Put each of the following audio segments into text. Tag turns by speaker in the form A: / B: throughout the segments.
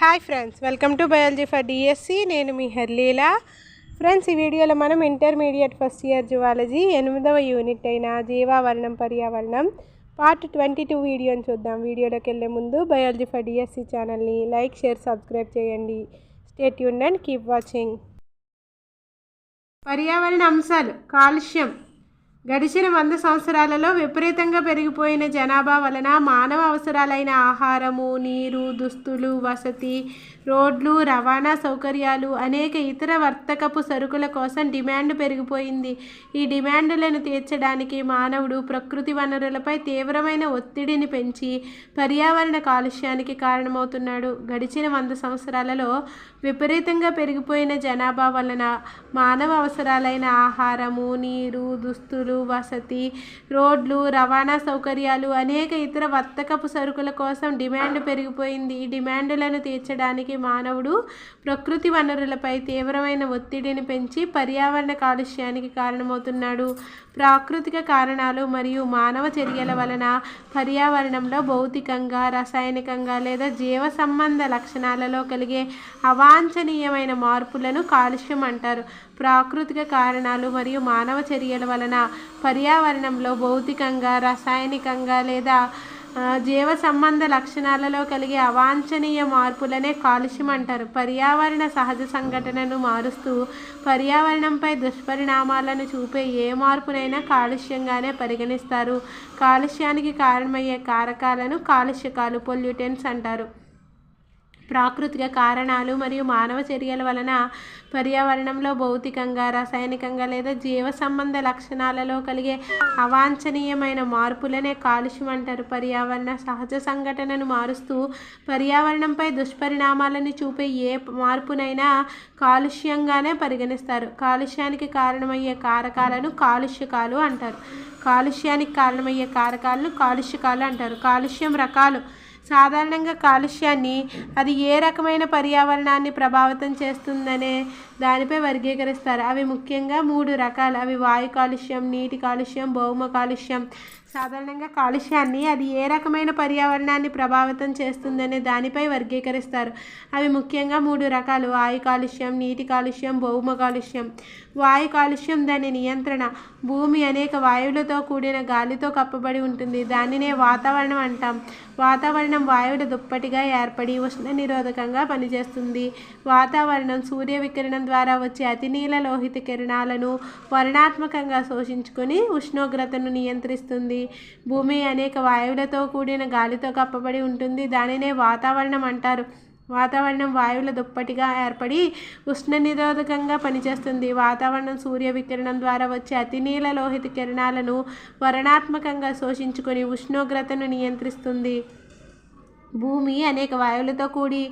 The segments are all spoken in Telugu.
A: Hi friends welcome to biology for D S C. నేను మీ హెర్లీలా. ఫ్రెండ్స్ ఈ వీడియోలో మనం ఇంటర్మీడియట్ ఫస్ట్ ఇయర్ జువాలజీ ఎనిమిదవ యూనిట్ అయిన జీవావరణం పర్యావరణం పార్ట్ ట్వంటీ టూ వీడియోని చూద్దాం. వీడియోలోకి వెళ్ళే ముందు biology for D S C ఛానల్ని లైక్ షేర్ సబ్స్క్రైబ్ చేయండి. స్టేట్ యూన్ అండ్ కీప్ వాచింగ్. పర్యావరణ అంశాలు కాలుష్యం గడిచిన వంద సంవత్సరాలలో విపరీతంగా పెరిగిపోయిన జనాభా వలన మానవ అవసరాలైన ఆహారము నీరు దుస్తులు వసతి రోడ్లు రవాణా సౌకర్యాలు అనేక ఇతర వర్తకపు సరుకుల కోసం డిమాండ్ పెరిగిపోయింది. ఈ డిమాండ్లను తీర్చడానికి మానవుడు ప్రకృతి వనరులపై తీవ్రమైన ఒత్తిడిని పెంచి పర్యావరణ కాలుష్యానికి కారణమవుతున్నాడు. గడిచిన వంద సంవత్సరాలలో విపరీతంగా పెరిగిపోయిన జనాభా వలన మానవ అవసరాలైన ఆహారము నీరు దుస్తులు వసతి రోడ్లు రవాణా సౌకర్యాలు అనేక ఇతర వర్తకపు సరుకుల కోసం డిమాండ్ పెరిగిపోయింది. ఈ డిమాండ్లను తీర్చడానికి మానవుడు ప్రకృతి వనరులపై తీవ్రమైన ఒత్తిడిని పెంచి పర్యావరణ కాలుష్యానికి కారణమవుతున్నాడు. ప్రాకృతిక కారణాలు మరియు మానవ చర్యల వలన పర్యావరణంలో భౌతికంగా రసాయనికంగా లేదా జీవ సంబంధ లక్షణాలలో కలిగే అవాంఛనీయమైన మార్పులను కాలుష్యం అంటారు. ప్రాకృతిక కారణాలు మరియు మానవ చర్యల వలన పర్యావరణంలో భౌతికంగా రసాయనికంగా లేదా జీవ సంబంధ లక్షణాలలో కలిగే అవాంఛనీయ మార్పులనే కాలుష్యం అంటారు. పర్యావరణ సహజ సంఘటనను మారుస్తూ పర్యావరణంపై దుష్పరిణామాలను చూపే ఏ మార్పునైనా కాలుష్యంగానే పరిగణిస్తారు. కాలుష్యానికి కారణమయ్యే కారకాలను కాలుష్యకాలు పొల్యూటెన్స్ అంటారు. ప్రాకృతిక కారణాలు మరియు మానవ చర్యల వలన పర్యావరణంలో భౌతికంగా రసాయనికంగా లేదా జీవ సంబంధ లక్షణాలలో కలిగే అవాంఛనీయమైన మార్పులనే కాలుష్యం అంటారు. పర్యావరణ సహజ సంఘటనను మారుస్తూ పర్యావరణంపై దుష్పరిణామాలను చూపే ఏ మార్పునైనా కాలుష్యంగానే పరిగణిస్తారు. కాలుష్యానికి కారణమయ్యే కారకాలను కాలుష్యకాలు అంటారు. కాలుష్యానికి కారణమయ్యే కారకాలను కాలుష్యకాలు అంటారు. కాలుష్యం రకాలు సాధారణంగా కాలుష్యాన్ని అది ఏ రకమైన పర్యావరణాన్ని ప్రభావితం చేస్తుందనే దానిపై వర్గీకరిస్తారు. అవి ముఖ్యంగా మూడు రకాలు. అవి వాయు కాలుష్యం నీటి కాలుష్యం భౌమ కాలుష్యం. సాధారణంగా కాలుష్యాన్ని అది ఏ రకమైన పర్యావరణాన్ని ప్రభావితం చేస్తుందనే దానిపై వర్గీకరిస్తారు. అవి ముఖ్యంగా మూడు రకాలు. వాయు కాలుష్యం నీటి కాలుష్యం భౌమ కాలుష్యం. వాయు కాలుష్యం దాని నియంత్రణ. భూమి అనేక వాయువులతో కూడిన గాలితో కప్పబడి ఉంటుంది. దానినే వాతావరణం అంటాం. వాతావరణం వాయువుల దుప్పటిగా ఏర్పడి ఉష్ణ నిరోధకంగా పనిచేస్తుంది. వాతావరణం సూర్య వికిరణం ద్వారా వచ్చే అతినీల లోహిత కిరణాలను వర్ణాత్మకంగా శోషించుకొని ఉష్ణోగ్రతను నియంత్రిస్తుంది. భూమి అనేక వాయువులతో కూడిన గాలితో కప్పబడి ఉంటుంది. దానినే వాతావరణం అంటారు. వాతావరణం వాయువుల దుప్పటిగా ఏర్పడి ఉష్ణ నిరోధకంగా పనిచేస్తుంది. వాతావరణం సూర్య వికిరణం ద్వారా వచ్చే అతినీల లోహిత కిరణాలను వరణాత్మకంగా శోషించుకొని ఉష్ణోగ్రతను నియంత్రిస్తుంది. భూమి అనేక వాయువులతో కూడి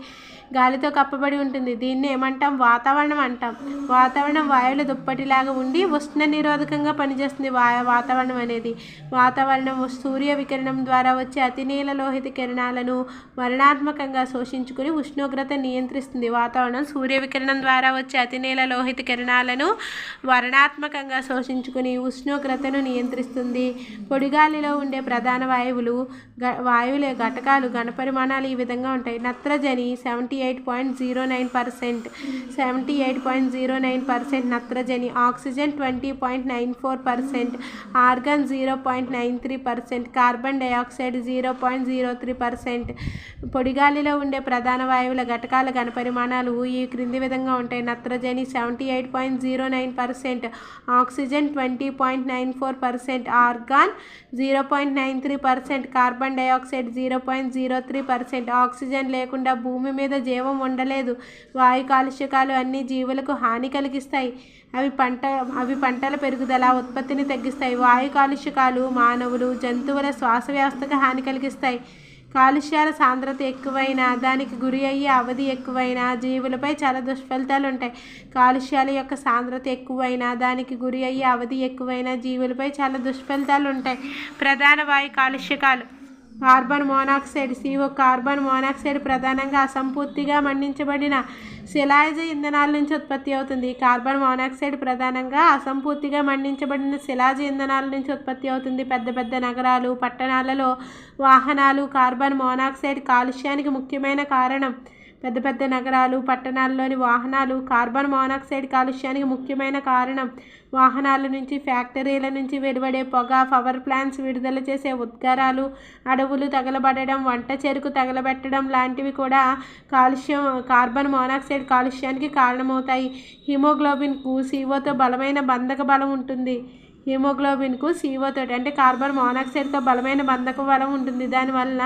A: గాలితో కప్పబడి ఉంటుంది. దీన్ని ఏమంటాం? వాతావరణం అంటాం. వాతావరణం వాయువుల దుప్పటిలాగా ఉండి ఉష్ణ నిరోధకంగా పనిచేస్తుంది వా వాతావరణం అనేది. వాతావరణం సూర్య వికిరణం ద్వారా వచ్చే అతినీల లోహిత కిరణాలను మరణాత్మకంగా శోషించుకుని ఉష్ణోగ్రత నియంత్రిస్తుంది. వాతావరణం సూర్య వికిరణం ద్వారా వచ్చే అతినీల లోహిత కిరణాలను మరణాత్మకంగా శోషించుకుని ఉష్ణోగ్రతను నియంత్రిస్తుంది. పొడిగాలిలో ఉండే ప్రధాన వాయువులు గ వాయువుల ఘటకాలు గణప పరిమాణాలు ఈ విధంగా ఉంటాయి. నత్రజని seventy eight point zero nine percent seventy eight point zero nine percent నత్రజని oxygen twenty point nine four percent argon zero point nine three percent carbon dioxide zero point zero three percent. పొడిగాలిలో ఉండే ప్రధాన వాయువుల ఘటకాల ఘనపరిమాణాలు ఈ క్రింది విధంగా ఉంటాయి. నత్రజని seventy eight point zero nine percent oxygen twenty point nine four percent argon zero point nine three percent carbon dioxide zero point zero three percent. Oxygen లేకుండా భూమి మీద జీవం ఉండలేదు. వాయు కాలుష్యకాలు అన్ని జీవులకు హాని కలిగిస్తాయి. అవి పంట అవి పంటల పెరుగుదల ఉత్పత్తిని తగ్గిస్తాయి. వాయు కాలుష్యకాలు మానవులు జంతువుల శ్వాస వ్యవస్థకు హాని కలిగిస్తాయి. కాలుష్యాల సాంద్రత ఎక్కువైనా దానికి గురి అయ్యే అవధి ఎక్కువైనా జీవులపై చాలా దుష్ఫలితాలు ఉంటాయి. కాలుష్యాల యొక్క సాంద్రత ఎక్కువైనా దానికి గురి అయ్యే అవధి ఎక్కువైనా జీవులపై చాలా దుష్ఫలితాలు ఉంటాయి. ప్రధాన వాయు కాలుష్యకాలు. Carbon monoxide CO carbon monoxide ప్రధానంగా అసంపూర్తిగా మండించబడిన శిలాజ ఇంధనాల నుంచి ఉత్పత్తి అవుతుంది. కార్బన్ మోనాక్సైడ్ ప్రధానంగా అసంపూర్తిగా మండించబడిన శిలాజ ఇంధనాల నుంచి ఉత్పత్తి అవుతుంది. పెద్ద పెద్ద నగరాలు పట్టణాలలో వాహనాలు కార్బన్ మోనాక్సైడ్ కాలుష్యానికి ముఖ్యమైన కారణం పెద్ద పెద్ద నగరాలు పట్టణాల్లోని వాహనాలు కార్బన్ మోనాక్సైడ్ కాలుష్యానికి ముఖ్యమైన కారణం. వాహనాల నుంచి ఫ్యాక్టరీల నుంచి వెలువడే పొగ పవర్ ప్లాంట్స్ విడుదల చేసే ఉద్గారాలు అడవులు తగలబడడం వంట చెరుకు తగలబెట్టడం లాంటివి కూడా కాలుష్యం కార్బన్ మోనాక్సైడ్ కాలుష్యానికి కారణమవుతాయి. హిమోగ్లోబిన్కు సీఓతో బలమైన బంధక బలం ఉంటుంది. హిమోగ్లోబిన్కు సిఓ తోటి అంటే కార్బన్ మోనాక్సైడ్తో బలమైన బంధక బలం ఉంటుంది దానివల్ల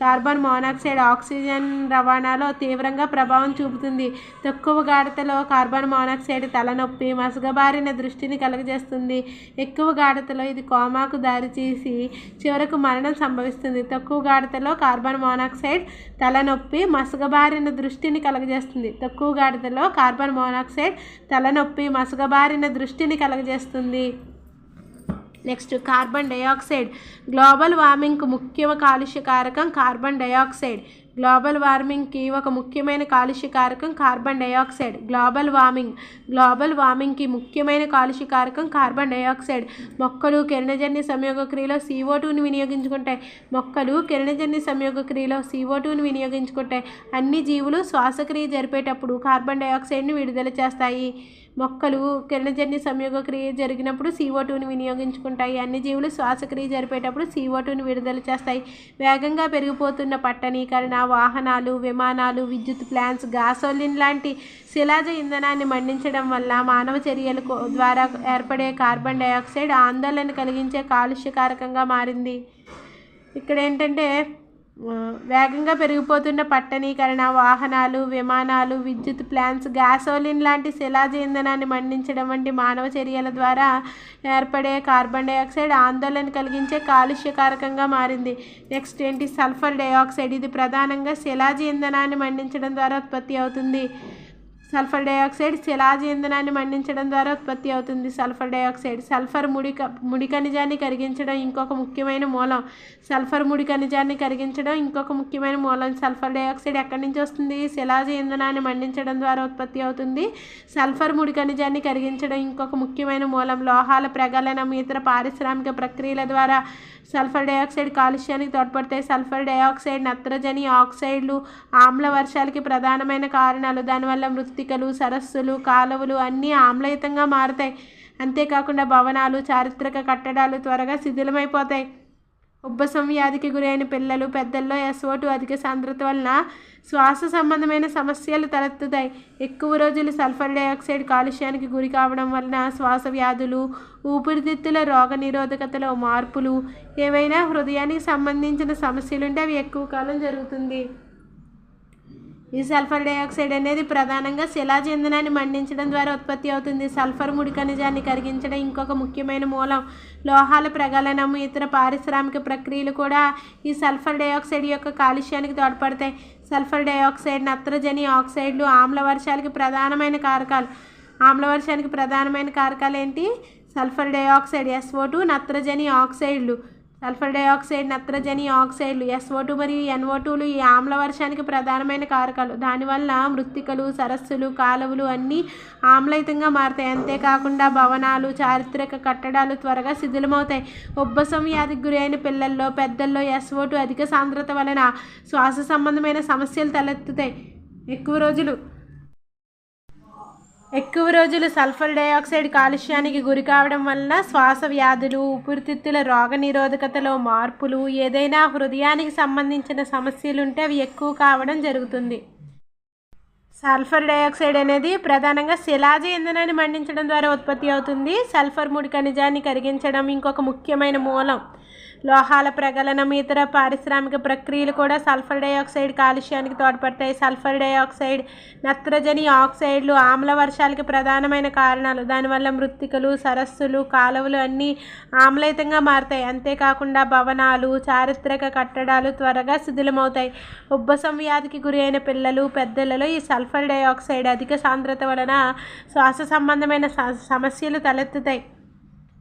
A: కార్బన్ మోనాక్సైడ్ ఆక్సిజన్ రవాణాలో తీవ్రంగా ప్రభావం చూపుతుంది. తక్కువ గాఢతలో కార్బన్ మోనాక్సైడ్ తలనొప్పి మసగబారిన దృష్టిని కలుగజేస్తుంది. ఎక్కువ గాఢతలో ఇది కోమాకు దారితీసి చివరకు మరణం సంభవిస్తుంది. తక్కువ గాఢతలో కార్బన్ మోనాక్సైడ్ తలనొప్పి మసగబారిన దృష్టిని కలుగజేస్తుంది. తక్కువ గాఢతలో కార్బన్ మోనాక్సైడ్ తలనొప్పి మసగబారిన దృష్టిని కలుగజేస్తుంది. నెక్స్ట్ కార్బన్ డయాక్సైడ్ గ్లోబల్ వార్మింగ్కు ముఖ్య కాలుష్య కారకం కార్బన్ డయాక్సైడ్ గ్లోబల్ వార్మింగ్కి ఒక ముఖ్యమైన కాలుష్య కారకం carbon dioxide global warming global వార్మింగ్కి ముఖ్యమైన కాలుష్య కారకం కార్బన్ డయాక్సైడ్ మొక్కలు కిరణజన్య సంయోగ క్రియలో సీఓ టూని వినియోగించుకుంటాయి. మొక్కలు కిరణజన్య సంయోగ క్రియలో సీఓ టూని వినియోగించుకుంటాయి. అన్ని జీవులు శ్వాసక్రియ జరిపేటప్పుడు కార్బన్ డయాక్సైడ్ని విడుదల చేస్తాయి. మొక్కలు కిరణజన్య సంయోగ క్రియ జరిగినప్పుడు సీఓ టూని వినియోగించుకుంటాయి. అన్ని జీవులు శ్వాసక్రియ జరిపేటప్పుడు సీఓ టూని విడుదల చేస్తాయి. వేగంగా పెరిగిపోతున్న పట్టణీకరణ వాహనాలు విమానాలు విద్యుత్ ప్లాంట్స్ గాసోలిన్ లాంటి శిలాజ ఇంధనాన్ని మండించడం వల్ల మానవ చర్యల ద్వారా ఏర్పడే కార్బన్ డైఆక్సైడ్ ఆందోళన కలిగించే కాలుష్యకారకంగా మారింది. ఇక్కడ ఏంటంటే వేగంగా పెరిగిపోతున్న పట్టణీకరణ వాహనాలు విమానాలు విద్యుత్ ప్లాంట్స్ గ్యాసోలిన్ లాంటి శిలాజ ఇంధనాన్ని మండించడం వంటి మానవ చర్యల ద్వారా ఏర్పడే కార్బన్ డైఆక్సైడ్ ఆందోళన కలిగించే కాలుష్యకారకంగా మారింది. నెక్స్ట్ ఏంటి? సల్ఫర్ డయాక్సైడ్ ఇది ప్రధానంగా శిలాజ ఇంధనాన్ని మండించడం ద్వారా ఉత్పత్తి అవుతుంది. సల్ఫర్ డయాక్సైడ్ శిలాజ ఇంధనాన్ని మండించడం ద్వారా ఉత్పత్తి అవుతుంది. సల్ఫర్ డయాక్సైడ్ సల్ఫర్ ముడి క- ముడి ఖనిజాన్ని కరిగించడం ఇంకొక ముఖ్యమైన మూలం. సల్ఫర్ ముడి ఖనిజాన్ని కరిగించడం ఇంకొక ముఖ్యమైన మూలం. సల్ఫర్ డయాక్సైడ్ ఎక్కడి నుంచి వస్తుంది? శిలాజ ఇంధనాన్ని మండించడం ద్వారా ఉత్పత్తి అవుతుంది. సల్ఫర్ ముడి ఖనిజాన్ని కరిగించడం ఇంకొక ముఖ్యమైన మూలం. లోహాల ప్రగలనం ఇతర పారిశ్రామిక ప్రక్రియల ద్వారా సల్ఫర్ డయాక్సైడ్ కాలుష్యానికి తోడ్పడతాయి సల్ఫర్ డయాక్సైడ్ నత్రజని ఆక్సైడ్లు ఆమ్ల వర్షాలకి ప్రధానమైన కారణాలు. దానివల్ల మృత్తికలు సరస్సులు కాలువలు అన్నీ ఆమ్లయుతంగా మారుతాయి. అంతేకాకుండా భవనాలు చారిత్రక కట్టడాలు త్వరగా శిథిలమైపోతాయి. ఉబ్బసం వ్యాధికి గురైన పిల్లలు పెద్దల్లో ఎస్ఓటు అధిక సాంద్రత వలన శ్వాస సంబంధమైన సమస్యలు తలెత్తుతాయి. ఎక్కువ రోజులు సల్ఫర్ డయాక్సైడ్ కాలుష్యానికి గురి కావడం వలన శ్వాస వ్యాధులు ఊపిరితిత్తుల రోగ నిరోధకతలో మార్పులు ఏవైనా హృదయానికి సంబంధించిన సమస్యలుంటే అవి ఎక్కువ కాలం జరుగుతుంది. ఈ సల్ఫర్ డయాక్సైడ్ అనేది ప్రధానంగా శిలాజ ఇంధనాన్ని మండించడం ద్వారా ఉత్పత్తి అవుతుంది. సల్ఫర్ ముడి ఖనిజాన్ని కరిగించడం ఇంకొక ముఖ్యమైన మూలం. లోహాల ప్రగలనం ఇతర పారిశ్రామిక ప్రక్రియలు కూడా ఈ సల్ఫర్ డయాక్సైడ్ యొక్క కాలుష్యానికి తోడ్పడతాయి. సల్ఫర్ డయాక్సైడ్ నత్రజని ఆక్సైడ్లు ఆమ్ల వర్షాలకి ప్రధానమైన కారకాలు. ఆమ్ల వర్షానికి ప్రధానమైన కారకాలు ఏంటి? సల్ఫర్ డయాక్సైడ్ ఎస్ఓ టూ నత్రజని ఆక్సైడ్లు. సల్ఫర్ డైఆక్సైడ్ నత్రజని ఆక్సైడ్లు ఎస్ఓ టూ మరియు ఎన్ఓ టూలు ఈ ఆమ్ల వర్షానికి ప్రధానమైన కారకాలు. దానివల్ల మృత్తికలు సరస్సులు కాలువలు అన్నీ ఆమ్లయుతంగా మారుతాయి. అంతేకాకుండా భవనాలు చారిత్రక కట్టడాలు త్వరగా శిథిలమవుతాయి. ఉబ్బసం వ్యాధికి గురైన పిల్లల్లో పెద్దల్లో ఎస్ఓ టూ అధిక సాంద్రత వలన శ్వాస సంబంధమైన సమస్యలు తలెత్తుతాయి. ఎక్కువ రోజులు ఎక్కువ రోజులు సల్ఫర్ డయాక్సైడ్ కాలుష్యానికి గురి కావడం వలన శ్వాస వ్యాధులు ఊపిరితిత్తుల రోగ నిరోధకతలో మార్పులు ఏదైనా హృదయానికి సంబంధించిన సమస్యలు ఉంటే అవి ఎక్కువ కావడం జరుగుతుంది. సల్ఫర్ డయాక్సైడ్ అనేది ప్రధానంగా శిలాజ ఇంధనాన్ని మండించడం ద్వారా ఉత్పత్తి అవుతుంది. సల్ఫర్ ముడి ఖనిజాన్ని కరిగించడం ఇంకొక ముఖ్యమైన మూలం. లోహాల ప్రగలనం ఇతర పారిశ్రామిక ప్రక్రియలు కూడా సల్ఫర్ డైఆక్సైడ్ కాలుష్యానికి తోడ్పడతాయి. సల్ఫర్ డైఆక్సైడ్ నత్రజని ఆక్సైడ్లు ఆమ్ల వర్షాలకి ప్రధానమైన కారణాలు. దానివల్ల మృత్తికలు సరస్సులు కాలువలు అన్నీ ఆమ్లయుతంగా మారుతాయి. అంతేకాకుండా భవనాలు చారిత్రక కట్టడాలు త్వరగా శిథిలమవుతాయి. ఉబ్బసం వ్యాధికి గురి అయిన పిల్లలు పెద్దలలో ఈ సల్ఫర్ డైఆక్సైడ్ అధిక సాంద్రత వలన శ్వాస సంబంధమైన స- సమస్యలు తలెత్తుతాయి.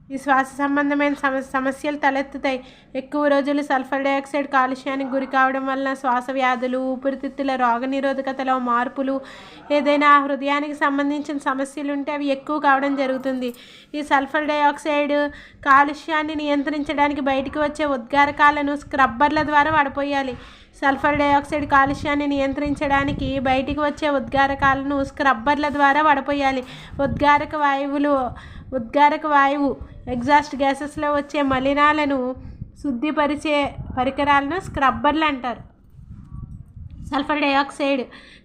A: ఈ శ్వాస సంబంధమైన సమ సమస్యలు తలెత్తుతాయి. ఎక్కువ రోజులు సల్ఫర్ డైఆక్సైడ్ కాలుష్యానికి గురి కావడం వలన శ్వాస వ్యాధులు ఊపిరితిత్తుల రోగ నిరోధకతలో మార్పులు ఏదైనా హృదయానికి సంబంధించిన సమస్యలు ఉంటే అవి ఎక్కువ కావడం జరుగుతుంది. ఈ సల్ఫర్ డైఆక్సైడ్ కాలుష్యాన్ని నియంత్రించడానికి బయటికి వచ్చే ఉద్గారకాలను స్క్రబ్బర్ల ద్వారా వడపోయాలి. సల్ఫర్ డైఆక్సైడ్ కాలుష్యాన్ని నియంత్రించడానికి బయటికి వచ్చే ఉద్గారకాలను స్క్రబ్బర్ల ద్వారా వడపోయాలి. ఉద్గారక వాయువులు ఉద్గారక వాయువు ఎగ్జాస్ట్ గ్యాసెస్లో వచ్చే మలినాలను శుద్ధిపరిచే పరికరాలను స్క్రబ్బర్లు అంటారు. సల్ఫర్ డయాక్సైడ్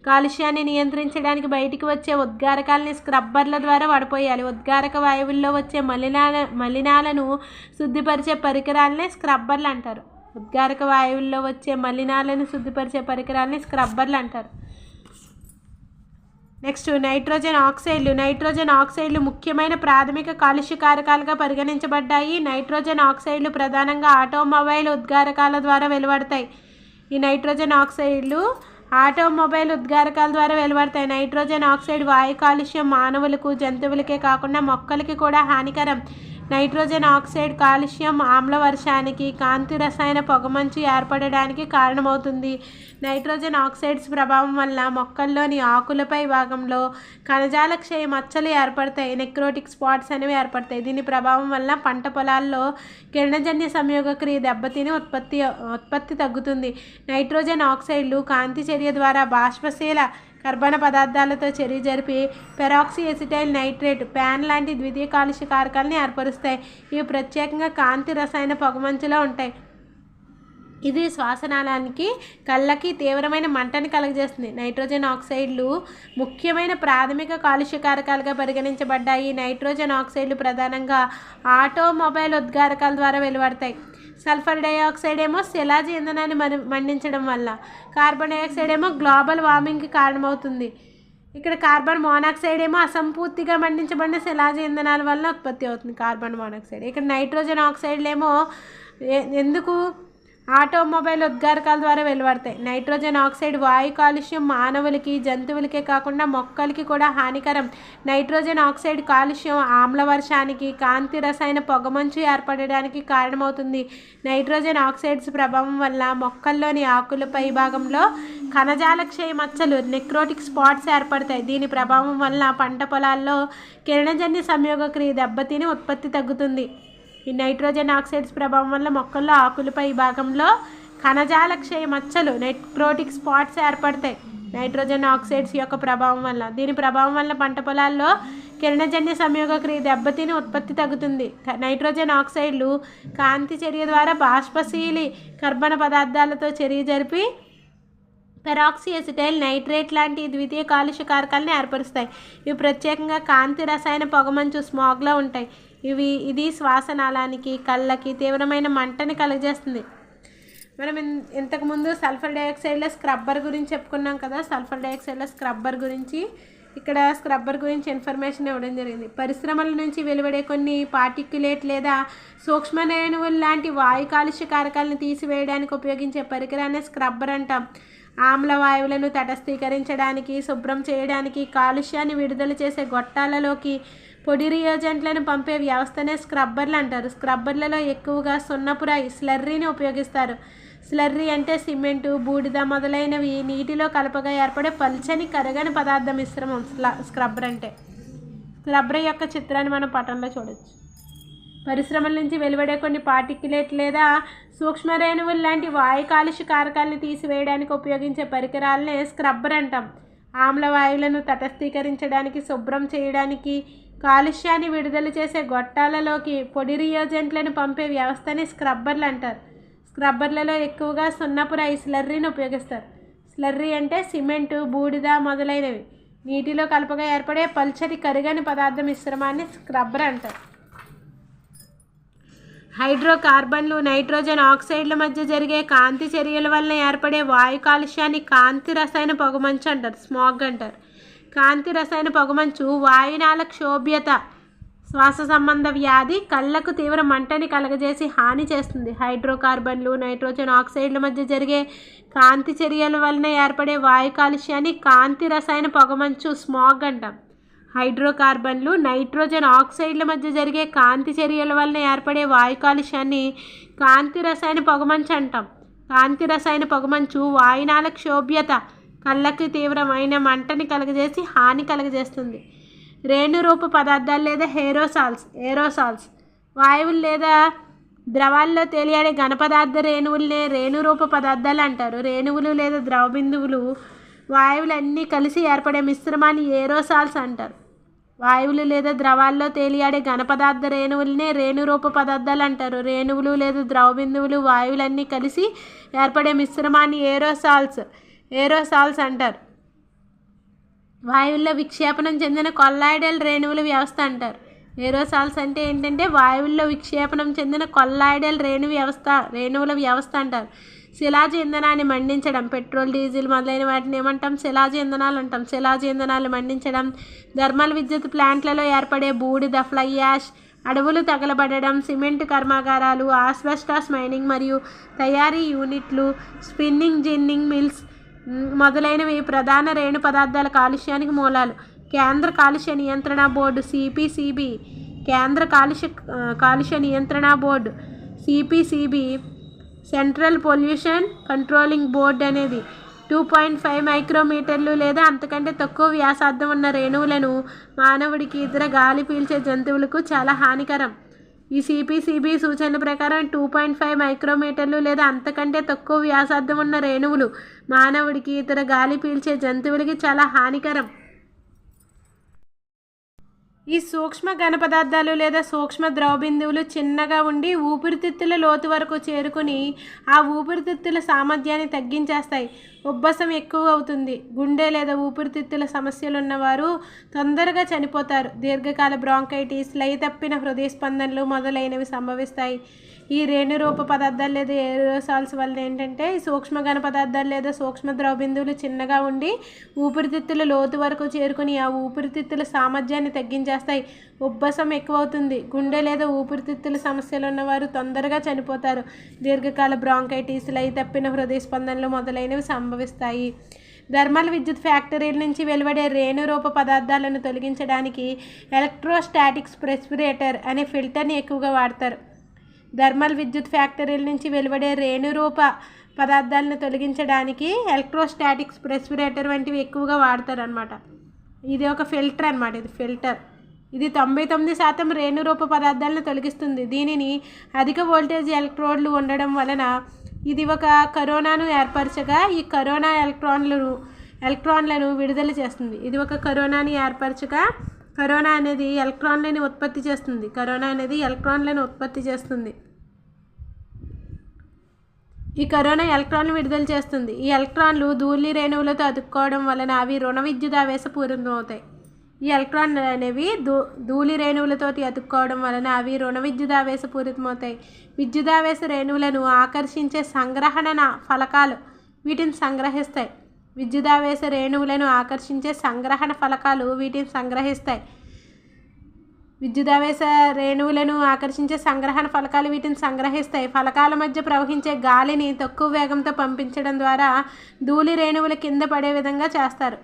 A: కాలుష్యాన్ని నియంత్రించడానికి బయటికి వచ్చే ఉద్గారకాలని స్క్రబ్బర్ల ద్వారా వడపోయాలి. ఉద్గారక వాయువుల్లో వచ్చే మలినాల మలినాలను శుద్ధిపరిచే పరికరాలనే స్క్రబ్బర్లు అంటారు. ఉద్గారక వాయువుల్లో వచ్చే మలినాలను శుద్ధిపరిచే పరికరాలని స్క్రబ్బర్లు అంటారు. నెక్స్ట్ నైట్రోజన్ ఆక్సైడ్లు. నైట్రోజన్ ఆక్సైడ్లు ముఖ్యమైన ప్రాథమిక కాలుష్య కారకాలుగా పరిగణించబడ్డాయి. నైట్రోజన్ ఆక్సైడ్లు ప్రధానంగా ఆటోమొబైల్ ఉద్గారకాల ద్వారా వెలువడతాయి. ఈ నైట్రోజన్ ఆక్సైడ్లు ఆటోమొబైల్ ఉద్గారకాల ద్వారా వెలువడతాయి. నైట్రోజన్ ఆక్సైడ్ వాయు కాలుష్యం మానవులకు జంతువులకే కాకుండా మొక్కలకి కూడా హానికరం. నైట్రోజన్ ఆక్సైడ్ కాల్షియం ఆమ్ల వర్షానికి కాంతి రసాయన పొగమంచు ఏర్పడడానికి కారణమవుతుంది. నైట్రోజన్ ఆక్సైడ్స్ ప్రభావం వల్ల మొక్కల్లోని ఆకులపై భాగంలో కణజాల క్షయ మచ్చలు ఏర్పడతాయి. నెక్రోటిక్ స్పాట్స్ అనేవి ఏర్పడతాయి. దీని ప్రభావం వల్ల పంట పొలాల్లో కిరణజన్య సంయోగ క్రియ దెబ్బతిని ఉత్పత్తి ఉత్పత్తి తగ్గుతుంది. నైట్రోజన్ ఆక్సైడ్లు కాంతి చర్య ద్వారా బాష్పశీల కర్బన పదార్థాలతో చర్య జరిపి పెరాక్సీ ఎసిటైల్ నైట్రేట్ ప్యాన్ లాంటి ద్వితీయ కాలుష్య కారకాలని ఏర్పరుస్తాయి. ఇవి ప్రత్యేకంగా కాంతి రసాయన పొగమంచులో ఉంటాయి. ఇది శ్వాసనాళానికి కళ్ళకి తీవ్రమైన మంటని కలుగజేస్తుంది. నైట్రోజన్ ఆక్సైడ్లు ముఖ్యమైన ప్రాథమిక కాలుష్య కారకాలుగా పరిగణించబడ్డాయి. నైట్రోజన్ ఆక్సైడ్లు ప్రధానంగా ఆటోమొబైల్ ఉద్గారకాల ద్వారా వెలువడతాయి. సల్ఫర్ డైఆక్సైడ్ ఏమో శిలాజ ఇంధనాన్ని మండించడం వల్ల. కార్బన్ డైఆక్సైడ్ ఏమో గ్లోబల్ వార్మింగ్కి కారణమవుతుంది. ఇక్కడ కార్బన్ మోనాక్సైడ్ ఏమో అసంపూర్తిగా మండించబడిన శిలాజ ఇంధనాల వల్ల ఉత్పత్తి అవుతుంది కార్బన్ మోనాక్సైడ్. ఇక్కడ నైట్రోజన్ ఆక్సైడ్లు ఏమో ఎందుకు ఆటోమొబైల్ ఉద్గారకాల ద్వారా వెలువడతాయి. నైట్రోజన్ ఆక్సైడ్ వాయు కాలుష్యం మానవులకి జంతువులకే కాకుండా మొక్కలకి కూడా హానికరం. నైట్రోజన్ ఆక్సైడ్ కాలుష్యం ఆమ్ల వర్షానికి కాంతి రసాయన పొగమంచు ఏర్పడడానికి కారణమవుతుంది. నైట్రోజన్ ఆక్సైడ్స్ ప్రభావం వల్ల మొక్కల్లోని ఆకుల పై భాగంలో కణజాల క్షయ మచ్చలు నెక్రోటిక్ స్పాట్స్ ఏర్పడతాయి. దీని ప్రభావం వల్ల పంట పొలాల్లో కిరణజన్య సంయోగ క్రియ దెబ్బతిని ఉత్పత్తి తగ్గుతుంది. ఈ నైట్రోజన్ ఆక్సైడ్స్ ప్రభావం వల్ల మొక్కల్లో ఆకులపై భాగంలో కణజాల క్షయ మచ్చలు నెక్రోటిక్ స్పాట్స్ ఏర్పడతాయి. నైట్రోజన్ ఆక్సైడ్స్ యొక్క ప్రభావం వల్ల దీని ప్రభావం వల్ల పంట పొలాల్లో కిరణజన్య సంయోగ క్రియ దెబ్బతిని ఉత్పత్తి తగ్గుతుంది. నైట్రోజన్ ఆక్సైడ్లు కాంతి చర్య ద్వారా బాష్పశీలి కర్బన పదార్థాలతో చర్య జరిపి పెరాక్సిఎసిటైల్ నైట్రేట్ లాంటి ద్వితీయ కాలుష్య కారకాలను ఏర్పరుస్తాయి. ఇవి ప్రత్యేకంగా కాంతి రసాయన పొగమంచు స్మాగ్లో ఉంటాయి. ఇవి ఇది శ్వాసనాళానికి కళ్ళకి తీవ్రమైన మంటని కలుగజేస్తుంది. మనం ఇన్- ఇంతకుముందు సల్ఫర్ డైఆక్సైడ్లో స్క్రబ్బర్ గురించి చెప్పుకున్నాం కదా సల్ఫర్ డైఆక్సైడ్లో స్క్రబ్బర్ గురించి. ఇక్కడ స్క్రబ్బర్ గురించి ఇన్ఫర్మేషన్ ఇవ్వడం జరిగింది. పరిశ్రమల నుంచి వెలువడే కొన్ని పార్టిక్యులేట్ లేదా సూక్ష్మ రేణువులు లాంటి వాయు కాలుష్య కారకాలను తీసివేయడానికి ఉపయోగించే పరికరాన్ని స్క్రబ్బర్ అంటాం. ఆమ్ల వాయువులను తటస్థీకరించడానికి శుభ్రం చేయడానికి కాలుష్యాన్ని విడుదల చేసే గొట్టాలలోకి పొడి రియోజెంట్లను పంపే వ్యవస్థనే స్క్రబ్బర్లు అంటారు. స్క్రబ్బర్లలో ఎక్కువగా సున్నపురాయి స్లర్రీని ఉపయోగిస్తారు. స్లర్రీ అంటే సిమెంటు బూడిద మొదలైనవి. నీటిలో కలపగా ఏర్పడే పల్చని కరగని పదార్థ మిశ్రమం స్ల- స్క్రబ్బర్ అంటే. స్క్రబ్బర్ యొక్క చిత్రాన్ని మనం పటంలో చూడొచ్చు. పరిశ్రమల నుంచి వెలువడే కొన్ని పార్టికులేట్ లేదా సూక్ష్మ రేణువులు లాంటి వాయు కాలుష్య కారకాలను తీసివేయడానికి ఉపయోగించే పరికరాలనే స్క్రబ్బర్ అంటాం. ఆమ్ల వాయువులను తటస్థీకరించడానికి శుభ్రం చేయడానికి కాలుష్యాన్ని విడుదల చేసే గొట్టాలలోకి పొడి రియోజెంట్లను పంపే వ్యవస్థని స్క్రబ్బర్లు అంటారు. స్క్రబ్బర్లలో ఎక్కువగా సున్నపు రాయి స్లర్రీని ఉపయోగిస్తారు. స్లర్రీ అంటే సిమెంటు బూడిద మొదలైనవి. నీటిలో కలపగా ఏర్పడే పల్చటి కరుగని పదార్థ మిశ్రమాన్ని స్క్రబ్బర్ అంటారు. హైడ్రోకార్బన్లు నైట్రోజన్ ఆక్సైడ్ల మధ్య జరిగే కాంతి చర్యల వలన ఏర్పడే వాయు కాలుష్యాన్ని కాంతి రసాయన పొగమంచు అంటారు స్మాగ్ అంటారు. కాంతి రసాయన పొగమంచు వాయునాల క్షోభ్యత శ్వాస సంబంధ వ్యాధి కళ్ళకు తీవ్ర మంటని కలగజేసి హాని చేస్తుంది. హైడ్రోకార్బన్లు నైట్రోజన్ ఆక్సైడ్ల మధ్య జరిగే కాంతి చర్యల వలన ఏర్పడే వాయు కాలుష్యాన్ని కాంతి రసాయన పొగమంచు స్మాగ్ అంటాం. హైడ్రోకార్బన్లు నైట్రోజన్ ఆక్సైడ్ల మధ్య జరిగే కాంతి చర్యల వలన ఏర్పడే వాయు కాలుష్యాన్ని కాంతి రసాయన పొగమంచు అంటాం. కాంతి రసాయన పొగమంచు వాయునాల క్షోభ్యత కళ్ళకి తీవ్రమైన మంటని కలగజేసి హాని కలగజేస్తుంది. రేణురూప పదార్థాలు లేదా హేరోసాల్స్ ఏరోసాల్స్ వాయువులు లేదా ద్రవాల్లో తేలియాడే ఘనపదార్థ రేణువులనే రేణురూప పదార్థాలు అంటారు. రేణువులు లేదా ద్రవ బిందువులు వాయువులన్నీ కలిసి ఏర్పడే మిశ్రమాన్ని ఏరోసాల్స్ అంటారు. వాయువులు లేదా ద్రవాల్లో తేలియాడే ఘనపదార్థ రేణువులనే రేణురూప పదార్థాలు అంటారు. రేణువులు లేదా ద్రవ బిందువులు వాయువులన్నీ కలిసి ఏర్పడే మిశ్రమాన్ని ఏరోసాల్స్ ఏరోసాల్స్ అంటారు. వాయువుల్లో విక్షేపణం చెందిన కొల్లాయిడల్ రేణువుల వ్యవస్థ అంటారు. ఏరోసాల్స్ అంటే ఏంటంటే వాయువుల్లో విక్షేపణం చెందిన కొల్లాయిడల్ రేణు వ్యవస్థ రేణువుల వ్యవస్థ అంటారు. శిలాజ ఇంధనాన్ని మండించడం పెట్రోల్ డీజిల్ మొదలైన వాటిని ఏమంటాం? శిలాజ ఇంధనాలు అంటాం. శిలాజ ఇంధనాలు మండించడం థర్మల్ విద్యుత్ ప్లాంట్లలో ఏర్పడే బూడిద ఫ్లై యాష్ అడవులు తగలబడడం సిమెంట్ కర్మాగారాలు ఆస్బెస్టాస్ మైనింగ్ మరియు తయారీ యూనిట్లు స్పిన్నింగ్ జిన్నింగ్ మిల్స్ మొదలైనవి ప్రధాన రేణు పదార్థాల కాలుష్యానికి మూలాలు. కేంద్ర కాలుష్య నియంత్రణ బోర్డు సిపిసిబి కేంద్ర కాలుష్య కాలుష్య నియంత్రణ board CPCB central pollution controlling board అనేది టూ పాయింట్ ఫైవ్ మైక్రోమీటర్లు లేదా అంతకంటే తక్కువ వ్యాసార్థం ఉన్న రేణువులను మానవుడికి ఇతర గాలి పీల్చే జంతువులకు చాలా హానికరం. ఈ సిపిసిబి సూచనల ప్రకారం టూ పాయింట్ ఫైవ్ మైక్రోమీటర్లు లేదా అంతకంటే తక్కువ వ్యాసార్థం ఉన్న రేణువులు మానవుడికి ఇతర గాలి పీల్చే జంతువులకి చాలా హానికరం. ఈ సూక్ష్మ ఘనపదార్థాలు లేదా సూక్ష్మ ద్రవ బిందువులు చిన్నగా ఉండి ఊపిరితిత్తుల లోతు వరకు చేరుకుని ఆ ఊపిరితిత్తుల సామర్థ్యాన్ని తగ్గించేస్తాయి. ఉబ్బసం ఎక్కువ అవుతుంది. గుండె లేదా ఊపిరితిత్తుల సమస్యలు ఉన్నవారు తొందరగా చనిపోతారు. దీర్ఘకాల బ్రాంకైటిస్ లయ తప్పిన హృదయ స్పందనలు మొదలైనవి సంభవిస్తాయి. ఈ రేణురూప పదార్థాలు లేదా ఏరోసాల్స్ వల్ల ఏంటంటే సూక్ష్మ ఘన పదార్థాలు లేదా సూక్ష్మ ద్రవ బిందువులు చిన్నగా ఉండి ఊపిరితిత్తుల లోతు వరకు చేరుకుని ఆ ఊపిరితిత్తుల సామర్థ్యాన్ని తగ్గించేస్తాయి. ఉబ్బసం ఎక్కువ అవుతుంది గుండె లేదా ఊపిరితిత్తుల సమస్యలు ఉన్నవారు తొందరగా చనిపోతారు. దీర్ఘకాల బ్రాంకైటిస్ లై తప్పిన హృదయ స్పందనలు మొదలైనవి సంభవిస్తాయి. థర్మల్ విద్యుత్ ఫ్యాక్టరీల నుంచి వెలువడే రేణురూప పదార్థాలను తొలగించడానికి ఎలక్ట్రోస్టాటిక్స్ ప్రెస్పిరేటర్ అనే ఫిల్టర్ని ఎక్కువగా వాడతారు. థర్మల్ విద్యుత్ ఫ్యాక్టరీల నుంచి వెలువడే రేణురూప పదార్థాలను తొలగించడానికి ఎలక్ట్రోస్టాటిక్స్ ప్రెస్పిరేటర్ వంటివి ఎక్కువగా వాడతారు అనమాట ఇది ఒక ఫిల్టర్ అనమాట ఇది ఫిల్టర్. ఇది తొంభై తొమ్మిది శాతం రేణురూప పదార్థాలను తొలగిస్తుంది. దీనిని అధిక వోల్టేజ్ ఎలక్ట్రోడ్లు ఉండడం వలన ఇది ఒక కరోనాను ఏర్పరచగా ఈ కరోనా ఎలక్ట్రాన్లను ఎలక్ట్రాన్లను విడుదల చేస్తుంది. ఇది ఒక కరోనాని ఏర్పరచగా కరోనా అనేది ఎలక్ట్రాన్లని ఉత్పత్తి చేస్తుంది. కరోనా అనేది ఎలక్ట్రాన్లను ఉత్పత్తి చేస్తుంది. ఈ కరోనా ఎలక్ట్రాన్లు విడుదల చేస్తుంది. ఈ ఎలక్ట్రాన్లు ధూళి రేణువులతో అతుక్కోవడం వలన అవి రుణ విద్యుదావేశ పూరితమవుతాయి. ఈ ఎలక్ట్రాన్లు అనేవి ధూ ధూళి రేణువులతోటి అతుక్కోవడం వలన అవి రుణ విద్యుదావేశ పూరితమవుతాయి. విద్యుదావేశ రేణువులను ఆకర్షించే సంగ్రహణ ఫలకాలు వీటిని సంగ్రహిస్తాయి. విద్యుదావేశ రేణువులను ఆకర్షించే సంగ్రహణ ఫలకాలు వీటిని సంగ్రహిస్తాయి. విద్యుదావేశ రేణువులను ఆకర్షించే సంగ్రహణ ఫలకాలు వీటిని సంగ్రహిస్తాయి. ఫలకాల మధ్య ప్రవహించే గాలిని తక్కువ వేగంతో పంపించడం ద్వారా ధూళి రేణువులు కింద పడే విధంగా చేస్తారు.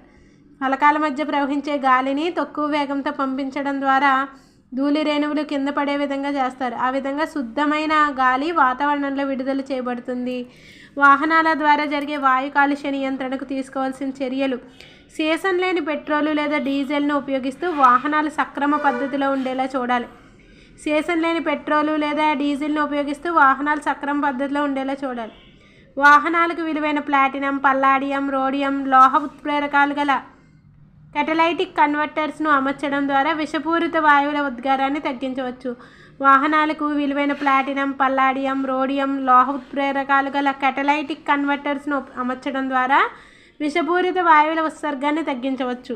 A: ఫలకాల మధ్య ప్రవహించే గాలిని తక్కువ వేగంతో పంపించడం ద్వారా ధూళి రేణువులు కింద పడే విధంగా చేస్తారు. ఆ విధంగా శుద్ధమైన గాలి వాతావరణంలో విడుదల చేయబడుతుంది. వాహనాల ద్వారా జరిగే వాయు కాలుష్య నియంత్రణకు తీసుకోవాల్సిన చర్యలు. సీసన్ లేని పెట్రోలు లేదా డీజిల్ను ఉపయోగిస్తూ వాహనాలు సక్రమ పద్ధతిలో ఉండేలా చూడాలి. సీసన్ లేని పెట్రోలు లేదా డీజిల్ను ఉపయోగిస్తూ వాహనాలు సక్రమ పద్ధతిలో ఉండేలా చూడాలి. వాహనాలకు విలువైన ప్లాటినం పల్లాడియం రోడియం లోహ ఉత్ప్రేరకాలు గల కెటలైటిక్ కన్వర్టర్స్ను అమర్చడం ద్వారా విషపూరిత వాయువుల ఉద్గారాన్ని తగ్గించవచ్చు. వాహనాలకు విలువైన ప్లాటినం పల్లాడియం రోడియం లోహ ఉత్ప్రేరకాలు గల కెటలైటిక్ కన్వర్టర్స్ను అమర్చడం ద్వారా విషపూరిత వాయువుల ఉత్సర్గాన్ని తగ్గించవచ్చు.